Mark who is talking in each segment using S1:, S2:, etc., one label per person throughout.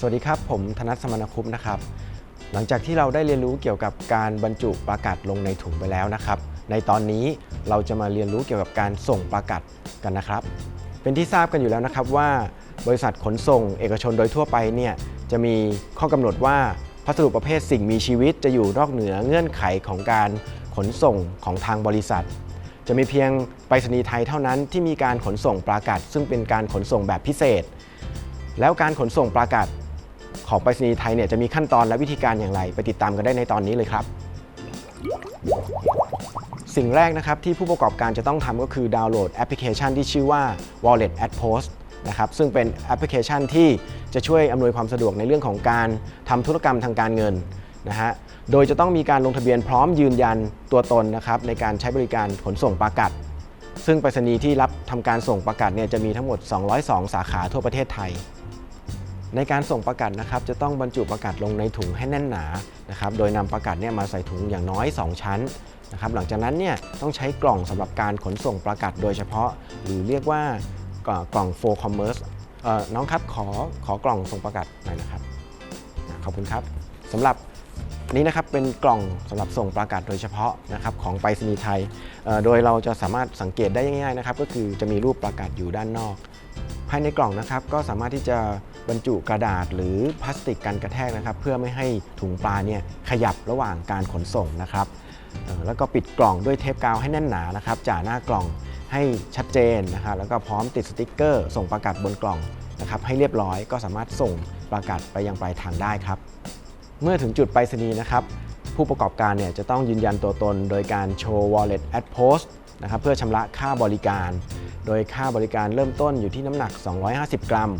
S1: สวัสดีครับ ผมธนัทสมณคุปนะครับ หลังจากที่เราได้เรียนรู้เกี่ยวกับการบรรจุปลากัดลงในถุงไปแล้วนะครับ ในตอนนี้เราจะมาเรียนรู้เกี่ยวกับการส่งปลากัดกันนะครับ เป็นที่ทราบกันอยู่แล้วนะครับว่า บริษัทขนส่งเอกชนโดยทั่วไปเนี่ยจะมีข้อกำหนดว่าพัสดุประเภทสิ่งมีชีวิตจะอยู่นอกเหนือเงื่อนไขของการขนส่งของทางบริษัท จะมีเพียงไปรษณีย์ไทยเท่านั้นที่มีการขนส่งปลากัดซึ่งเป็นการขนส่งแบบพิเศษ แล้วการขนส่งปลากัด ของไปรษณีย์ไทยเนี่ยจะมีขั้นตอนและวิธีการอย่างไร ไปติดตามกันได้ในตอนนี้เลยครับ สิ่งแรกนะครับที่ผู้ประกอบการจะต้องทำก็คือดาวน์โหลดแอปพลิเคชันที่ชื่อว่า Wallet at Post นะครับซึ่งเป็นแอปพลิเคชันที่จะช่วยอำนวยความสะดวกในเรื่องของการทำธุรกรรมทางการเงินนะฮะ โดยจะต้องมีการลงทะเบียนพร้อมยืนยันตัวตนนะครับในการใช้บริการขนส่งปลากัด ซึ่งไปรษณีย์ที่รับทำการส่งปลากัดเนี่ยจะมีทั้งหมด 202 สาขาทั่วประเทศไทย ในการส่งประกัดนะครับจะต้องบรรจุประกัดลงในถุงให้แน่นหนานะครับโดยนำประกัดเนี่ยมาใส่ถุงอย่างน้อย 2 ชั้นนะครับหลังจากนั้นเนี่ยต้องใช้กล่องสำหรับการขนส่งประกัดโดยเฉพาะ หรือเรียกว่ากล่องกล่อง for commerce เอ่อน้องครับขอขอกล่องส่งประกัดหน่อยนะครับขอบคุณครับสำหรับนี้นะครับเป็นกล่องสำหรับส่งประกัดโดยเฉพาะนะครับของไปรษณีย์ไทย โดยเราจะสามารถสังเกตได้ง่ายๆนะครับก็คือจะมีรูปประกัดอยู่ด้านนอก ภายในกล่องนะครับก็สามารถที่จะ บรรจุกระดาษหรือพลาสติกกันกระแทกนะครับ เพื่อไม่ให้ถุงปลาเนี่ยขยับระหว่างการขนส่งนะครับแล้วก็ปิดกล่องด้วยเทปกาวให้แน่นหนานะครับจ่าหน้ากล่องให้ชัดเจนนะครับแล้วก็พร้อมติดสติกเกอร์ ส่งประกาศบนกล่องนะครับให้เรียบร้อยก็สามารถส่งประกาศไปยังปลายทางได้ครับ เมื่อถึงจุดไปรษณีย์นะครับ ผู้ประกอบการเนี่ยจะต้องยืนยันตัวตน โดยการโชว์ wallet at post นะครับเพื่อชำระค่าบริการ โดยค่าบริการเริ่มต้นอยู่ที่น้ำหนัก 250 กรัม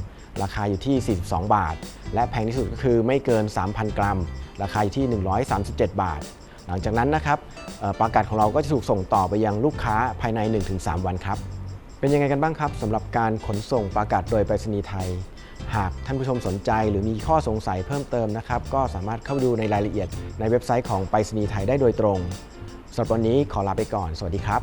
S1: ราคาอยู่ที่ 42 บาท และแพงที่สุดก็คือไม่เกิน 3,000 กรัม ราคาอยู่ที่ 137 บาท หลังจากนั้นนะครับประกาศของเราก็จะถูกส่งต่อไปยังลูกค้าภายใน 1-3 วันครับ เป็นยังไงกันบ้างครับสำหรับการขนส่งประกาศโดยไปรษณีย์ไทย หากท่านผู้ชมสนใจหรือมีข้อสงสัยเพิ่มเติมนะครับก็สามารถเข้าไปดูในรายละเอียดในเว็บไซต์ของไปรษณีย์ไทยได้โดยตรงสำหรับวันนี้ขอลาไปก่อน สวัสดีครับ